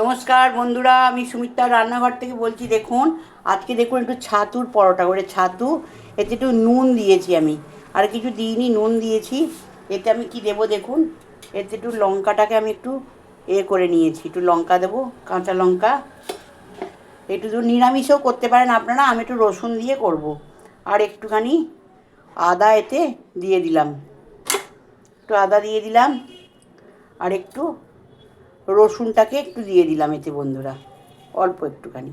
নমস্কার বন্ধুরা, আমি সুমিত্রা রান্নাঘর থেকে বলছি, দেখুন, আজকে দেখুন একটু ছাতুর পরোটা করে, ছাতু, এতে একটু নুন দিয়েছি আমি, আর কিছু দিইনি, নুন দিয়েছি, এতে আমি কি দেবো দেখুন, এতে একটু লঙ্কাটাকে আমি একটু এ করে নিয়েছি, একটু লঙ্কা দেবো, কাঁচা লঙ্কা, একটু তো নিরামিষও করতে পারেন আপনারা, আমি একটু রসুন দিয়ে করব। আর একটুখানি আদা এতে দিয়ে দিলাম, একটু আদা দিয়ে দিলাম, আর একটু রসুনটাকে একটু দিয়ে দিলাম এতে বন্ধুরা, অল্প একটুখানি।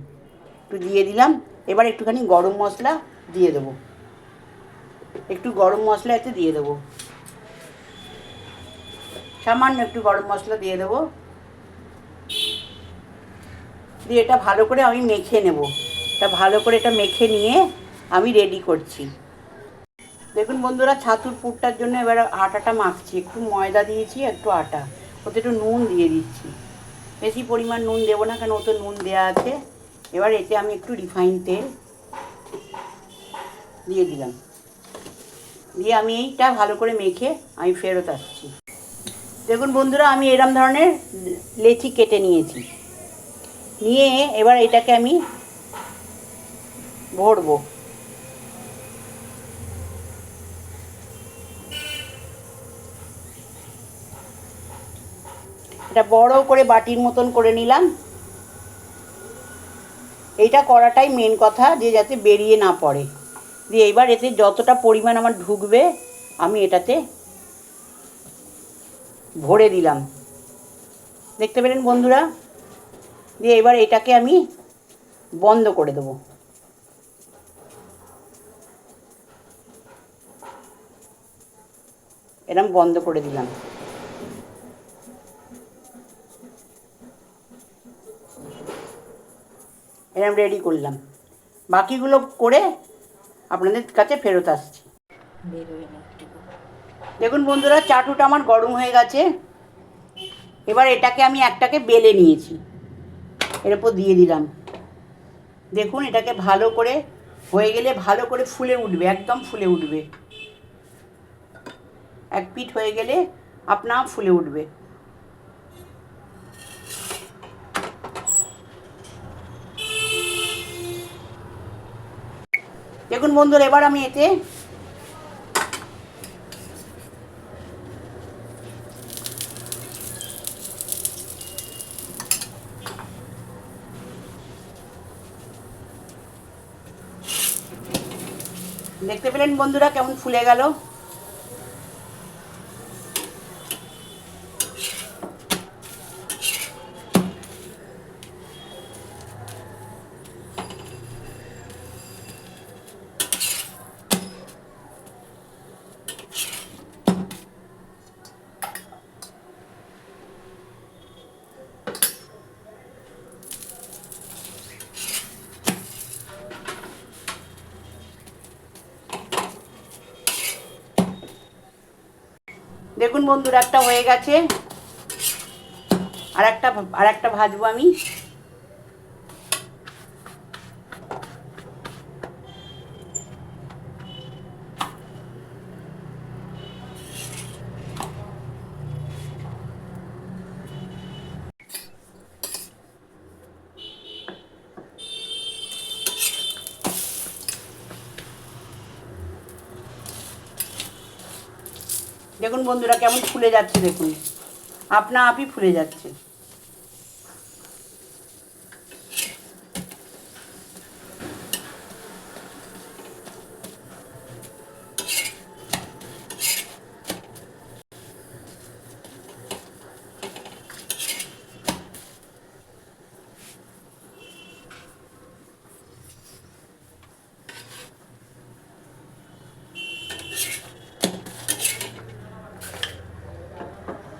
একটু দিয়ে দিলাম, এবার একটুখানি গরম মশলা দিয়ে দেবো। একটু গরম মশলা এতে দিয়ে দেবো। সামান্য একটু গরম মশলা দিয়ে দেবো। দিয়ে এটা ভালো করে আমি মেখে নেব। এটা ভালো করে এটা মেখে নিয়ে আমি রেডি করছি। দেখুন বন্ধুরা, ছাতুর পুরটার জন্য এবার আটাটা মাখছি। একটু ময়দা দিয়েছি, একটু আটা। ওতে একটু নুন দিয়ে দিচ্ছি। বেশি পরিমাণ নুন দেবো না কেন ওতে নুন দেওয়া আছে। এবার এতে আমি একটু রিফাইন তেল দিয়ে দিলাম। দিয়ে আমি এইটা ভালো করে মেখে আমি ফেরত আসছি। দেখুন বন্ধুরা, আমি এরম ধরনের লেচি কেটে নিয়েছি। নিয়ে এবার এটাকে আমি ভরবো। এটা বড় করে বাটির মতন করে নিলাম। এইটা করাটাই মেন কথা যে যাতে বেরিয়ে না পড়ে। দিয়ে এবার এতে যতটা পরিমাণ আমার ঢুকবে, আমি এটাতে ভরে দিলাম। দেখতে পেলেন বন্ধুরা? দিয়ে এবার এটাকে আমি বন্ধ করে দেবো। এরম বন্ধ করে দিলাম। এরম রেডি করলাম। বাকিগুলো করে আপনাদের কাছে ফেরত আসছি। দেখুন বন্ধুরা, চাটুটা আমার গরম হয়ে গেছে। এবার এটাকে আমি একটাকে বেলে নিয়েছি। এর উপর দিয়ে দিলাম। দেখুন, এটাকে ভালো করে হয়ে গেলে ভালো করে ফুলে উঠবে, একদম ফুলে উঠবে। এক পিঠ হয়ে গেলে আপনা ফুলে উঠবে। দেখুন বন্ধুরা এবার আমি এতে দেখতে পেলেন বন্ধুরা কেমন ফুলে গেল। দেখুন বন্ধুরা একটা হয়ে গেছে। আর একটা আর একটা ভাজবো আমি। দেখুন বন্ধুরা কেমন ফুলে যাচ্ছে দেখুন। আপনা আপই ফুলে যাচ্ছে।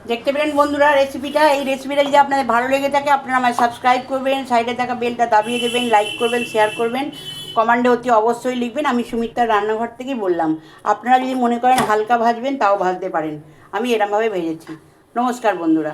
দেখতে পেলেন বন্ধুরা রেসিপিটা এই রেসিপিটা যদি আপনাদের ভালো লেগে থাকে, আপনারা আমায় সাবস্ক্রাইব করবেন সাইডে থাকা বেলটা দাবিয়ে দেবেন লাইক করবেন শেয়ার করবেন। কমান্ডে অতি অবশ্যই লিখবেন, আমি সুমিত্রার রান্নাঘর থেকেই বললাম। আপনারা যদি মনে করেন হালকা ভাজবেন, তাও ভাজতে পারেন। আমি এরমভাবে ভেজেছি। নমস্কার বন্ধুরা।